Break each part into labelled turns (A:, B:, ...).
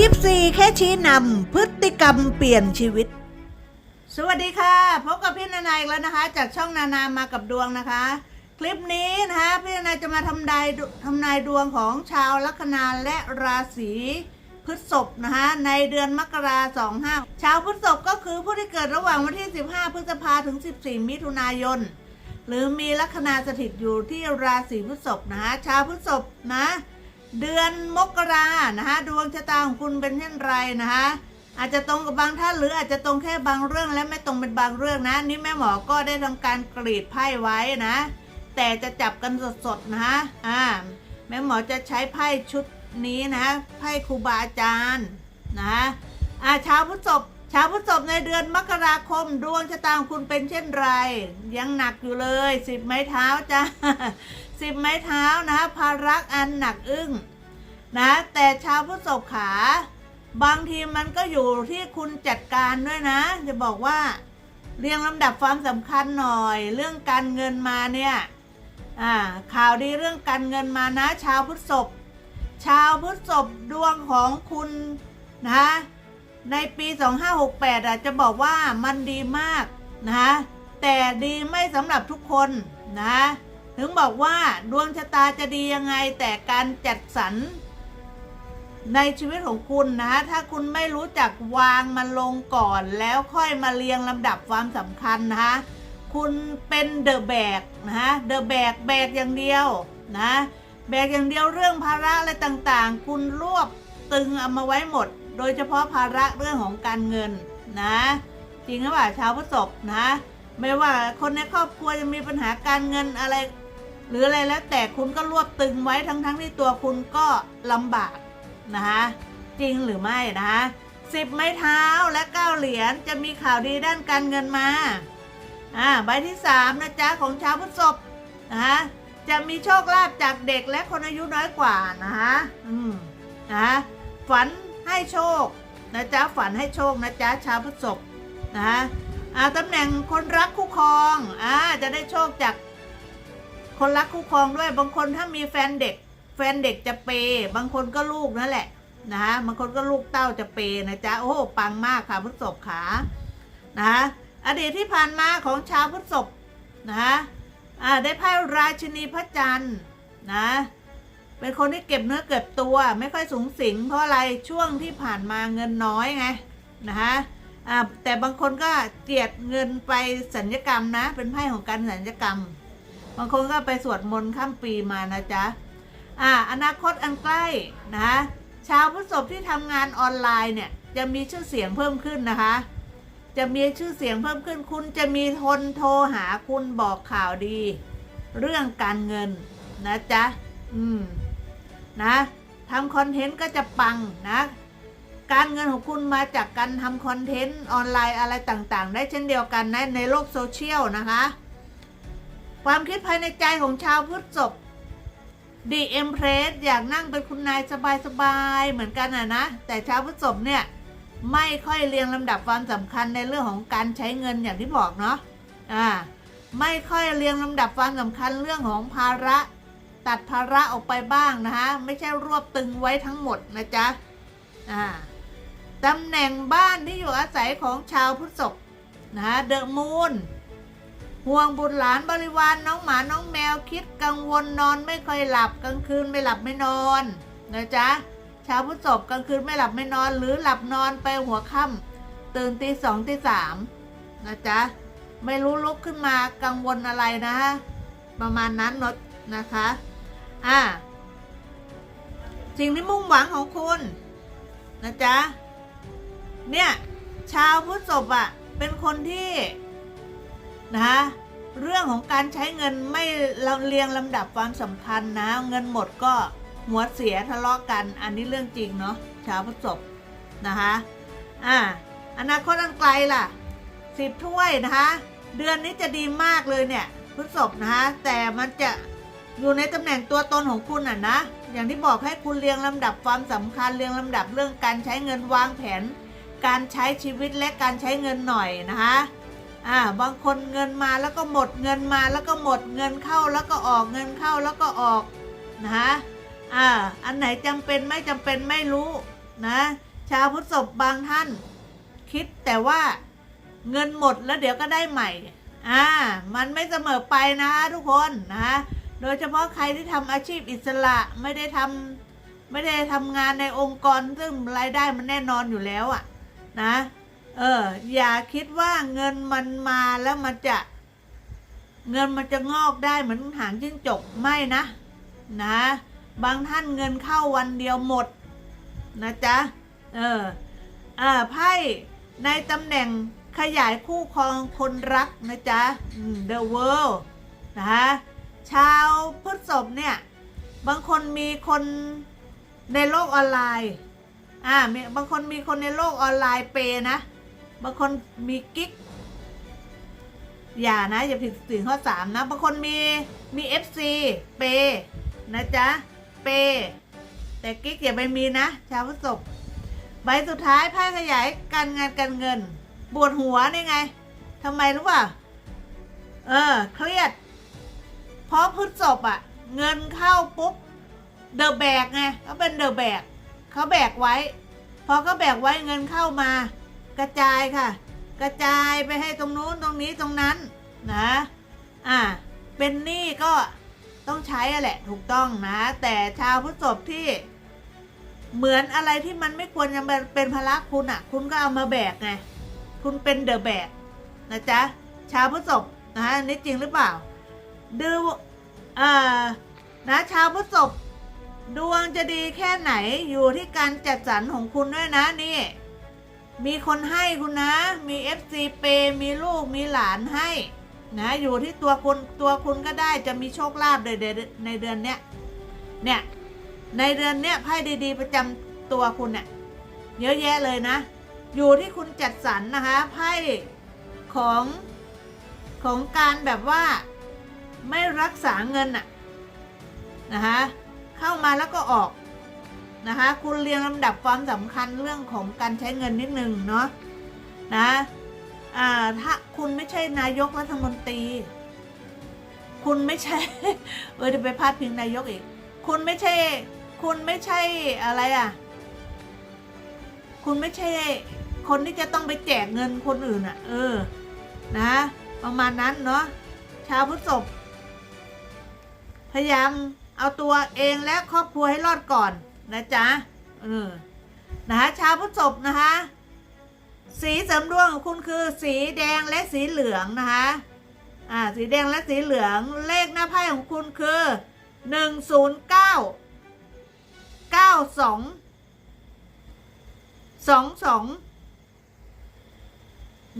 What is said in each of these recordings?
A: ยิปซีแค่ชี้นำพฤติกรรมเปลี่ยนชีวิต สวัสดีค่ะ พบกับพี่นานาอีกแล้วนะคะ จากช่องนานามากับดวงนะคะ คลิปนี้นะคะพี่นานาจะมาทำนายทำนายดวงของชาวลัคนาและราศีพฤษภนะคะในเดือนมกราสองห้าชาวพฤษภก็คือผู้ที่เกิดระหว่างวันที่ 15 พฤษภาถึง 14 มิถุนายน หรือมีลัคนาสถิตอยู่ที่ราศีพฤษภนะคะชาวพฤษภนะ เดือนมกรานะคะดวงชะตาของคุณเป็นเช่นไรนะคะอาจจะตรงกับบางท่านหรืออาจจะตรงแค่บางเรื่องและไม่ตรงเป็นบางเรื่องนะนี่แม่หมอก็ได้ทำการกรีดไพ่ไว้นะ แต่จะจับกันสดๆนะคะอ่าแม่หมอจะใช้ไพ่ชุดนี้นะไพ่ครูบาอาจารย์นะอ่าชาวพฤษภ ชาวพฤษภในเดือนมกราคมดวงชะตาของคุณเป็นเช่นไร ยังหนักอยู่เลยสิบไม้เท้าจ้าสิบไม้เท้านะภาระอันหนักอึ้งนะแต่ชาวพุทธศกขา บางทีมันก็อยู่ที่คุณจัดการด้วยนะ จะบอกว่าเรียงลำดับความสำคัญหน่อย เรื่องการเงินมาเนี่ยข่าวดีเรื่องการเงินมานะ ชาวพุทธศกชาวพุทธศกดวงของคุณนะ ในปี 2568อะจะบอกว่ามันดีมากนะแต่ดีไม่สำหรับทุกคนนะถึงบอกว่าดวงชะตาจะดียังไงแต่การจัดสรรในชีวิตของคุณนะถ้าคุณไม่รู้จักวางมันลงก่อน แล้วค่อยมาเรียงลำดับความสำคัญนะคะคุณเป็นเดอะแบกนะเดอะแบกแบกอย่างเดียวนะแบกอย่างเดียวเรื่องภาระอะไรต่างๆ คุณรวบตึงเอามาไว้หมด โดยเฉพาะภาระเรื่องของการเงินนะ จริงหรือเปล่าชาวพฤษภนะ ไม่ว่าคนในครอบครัวจะมีปัญหาการเงินอะไร หรืออะไรแล้วแต่คุณก็รวบตึงไว้ทั้งๆทที่ตัวคุณก็ลำบากนะคะจริงหรือไม่นะคะสิบไม้เท้าและเก้าเหรียญจะมีข่าวดีด้านการเงินมาอ่าใบที่สามนะจ๊ะของชาวพฤษภนะคะจะมีโชคลาภจากเด็กและคนอายุน้อยกว่านะคะอืมนะคะฝัน ให้โชคนะจ๊ะฝันให้โชคนะจ๊ะชาวพฤษภนะคะตำแหน่งคนรักคู่ครองอ่าจะได้โชคจากคนรักคู่ครองด้วยบางคนถ้ามีแฟนเด็ก แฟนเด็กจะเปย์บางคนก็ลูกนั่นแหละนะคะบางคนก็ลูกเต้าจะเปย์นะจ๊ะโอ้โหปังมากค่ะพฤษภขานะคะอดีตที่ผ่านมาของชาวพฤษภนะคะได้ไพ่ราชินีพระจันทร์นะ เป็นคนที่เก็บเนื้อเก็บตัวไม่ค่อยสูงสิง เพราะอะไรช่วงที่ผ่านมาเงินน้อยไงนะคะแต่บางคนก็เจียดเงินไปสัญญกรรมนะ เป็นไพ่ของการสัญญกรรม บางคนก็ไปสวดมนต์ข้ามปีมานะจ๊ะอ่าอนาคตอันใกล้นะคะชาวพฤษภที่ทำงานออนไลน์เนี่ยจะมีชื่อเสียงเพิ่มขึ้นนะคะ จะมีชื่อเสียงเพิ่มขึ้น คุณจะมีคนโทรหาคุณบอกข่าวดี เรื่องการเงินนะจ๊ะ อืม นะทำคอนเทนต์ก็จะปังนะ การเงินของคุณมาจากการทำคอนเทนต์ออนไลน์อะไรต่างๆ ได้เช่นเดียวกันนะในโลกโซเชียลนะคะ ความคิดภายในใจของชาวพฤษภดีเอ็มเพรสอยากนั่งเป็นคุณนายสบายๆเหมือนกันอะนะ แต่ชาวพฤษภเนี่ยไม่ค่อยเรียงลำดับความสำคัญในเรื่องของการใช้เงินอย่างที่บอกเนาะอ่าไม่ค่อยเรียงลำดับความสำคัญเรื่องของภาระ ตัดภาระออกไปบ้างนะคะไม่ใช่รวบตึงไว้ทั้งหมดนะจ๊ะอ่าตำแหน่งบ้านที่อยู่อาศัยของชาวพฤษภนะเดอะมูนห่วงบุตรหลานบริวารน้องหมาน้องแมวคิดกังวลนอนไม่ค่อยหลับกลางคืนไม่หลับไม่นอนนะจ๊ะชาวพุทธศพกลางคืนไม่หลับไม่นอน หรือหลับนอนไปหัวค่ำตื่นตีสองตีสามนะจ๊ะไม่รู้ลุกขึ้นมากังวลอะไรนะฮะประมาณนั้นนดนะคะ อ่า สิ่งที่มุ่งหวังของคุณ นะจ๊ะ เนี่ย ชาวพุทธศพอะ เป็นคนที่ นะเรื่องของการใช้เงินไม่เราเรียงลำดับความสำคัญนะ เงินหมดก็หัวเสียทะเลาะกัน อันนี้เรื่องจริงเนาะชาวพฤษภนะคะอ่าอนาคตอันไกลล่ะสิบถ้วยนะคะ เดือนนี้จะดีมากเลยเนี่ยพฤษภนะคะแต่มันจะ อยู่ในตำแหน่งตัวตนของคุณอะนะ อย่างที่บอกให้คุณเรียงลำดับความสำคัญเรียงลำดับเรื่องการใช้เงินวางแผน การใช้ชีวิตและการใช้เงินหน่อยนะคะอ่าบางคนเงินมาแล้วก็หมดเงินมาแล้วก็หมดเงินเข้าแล้วก็ออกเงินเข้าแล้วก็ออกนะคะอ่าอันไหนจำเป็นไม่จำเป็นไม่รู้นะชาวพฤษภบางท่าน คิดแต่ว่าเงินหมดแล้วเดี๋ยวก็ได้ใหม่อ่ามันไม่เสมอไปนะทุกคนนะคะ โดยเฉพาะใครที่ทำอาชีพอิสระไม่ได้ทำไม่ได้ทำงานในองค์กรซึ่งรายได้มันแน่นอนอยู่แล้วอะนะเอออย่าคิดว่าเงินมันมาแล้วมันจะ เงินมันจะงอกได้เหมือนหางจิ้งจกไม่นะนะ บางท่านเงินเข้าวันเดียวหมด นะจ๊ะเอออ่าไพ่ในตำแหน่งขยายคู่ครองคนรักนะจ๊ะ The World นะคะ ชาวพฤษภเนี่ยบางคนมีคนในโลกออนไลน์อ่าบางคนมีคนในโลกออนไลน์เปนะ บางคนมีกิ๊กอย่านะ อย่าผิดสิ่งข้อสามนะ บางคนมีมี FC เปนะจ๊ะเป แต่กิ๊กอย่าไปมีนะ ชาวพฤษภใบสุดท้ายไพ่ขยายการงานการเงินปวดหัวนี่ไงทำไมรู้ป่ะเออเครียด เพราะพฤษภอะเงินเข้าปุ๊บเดอะแบกไงก็เป็นเดอะแบกเขาแบกไว้ พอเขาแบกไว้เงินเข้ามา กระจายค่ะ กระจายไปให้ตรงนู้นตรงนี้ตรงนั้นนะอ่าเป็นหนี้ก็ต้องใช้อะแหละถูกต้องนะ แต่ชาวพฤษภที่ เหมือนอะไรที่มันไม่ควรจะเป็นภาระคุณอะ คุณก็เอามาแบกไงคุณเป็นเดอะแบกนะจ๊ะชาวพฤษภนะฮะนี่จริงหรือเปล่า ดูเอ่านะชาวพฤษภดวงจะดีแค่ไหนอยู่ที่การจัดสรรของคุณด้วยนะนี่ มีคนให้คุณนะ มี FC เปมีลูกมีหลานให้นะอยู่ที่ตัวคุณตัวคุณก็ได้จะมีโชคลาภในเดือนในเดือนเนี้ยเนี่ยในเดือนเนี้ยไพ่ดีๆ ประจำตัวคุณเนี่ยเยอะแยะเลยนะ อยู่ที่คุณจัดสรรนะคะไพ่ของของการแบบว่า ไม่รักษาเงินอะนะคะเข้ามาแล้วก็ออกนะคะคุณเรียงลำดับความสำคัญเรื่องของการใช้เงินนิดนึงเนาะนะอ่าถ้าคุณไม่ใช่นายกรัฐมนตรี คุณไม่ใช่เออจะไปพาดพิงนายกอีก คุณไม่ใช่ คุณไม่ใช่อะไรอะ คุณไม่ใช่คนที่จะต้องไปแจกเงินคนอื่นอะ เออ นะ ประมาณนั้นเนาะชาวพุทธศพ พยายามเอาตัวเองและครอบครัวให้รอดก่อนนะจ๊ะเออนะคะชาวพุทธศพนะคะ สีเสริมดวงของคุณคือสีแดงและสีเหลืองนะคะอ่าสีแดงและสีเหลืองเลขหน้าไพ่ของคุณคือหนึ่งศูนย์เก้าเก้าสองสองสอง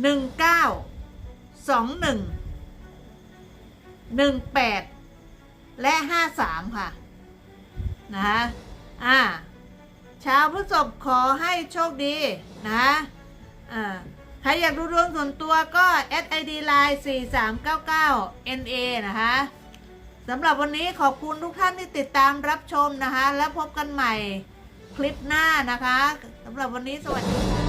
A: หนึ่งเก้าสองหนึ่งหนึ่งแปด และห้าสามค่ะ นะคะอ่าชาวพฤษภขอให้โชคดีนะอ่าใครอยากดูดวงส่วนตัวก็ SID line 4399 NA นะคะสำหรับวันนี้ขอบคุณทุกท่านที่ติดตามรับชมนะคะ แล้วพบกันใหม่คลิปหน้านะคะสำหรับวันนี้สวัสดีค่ะ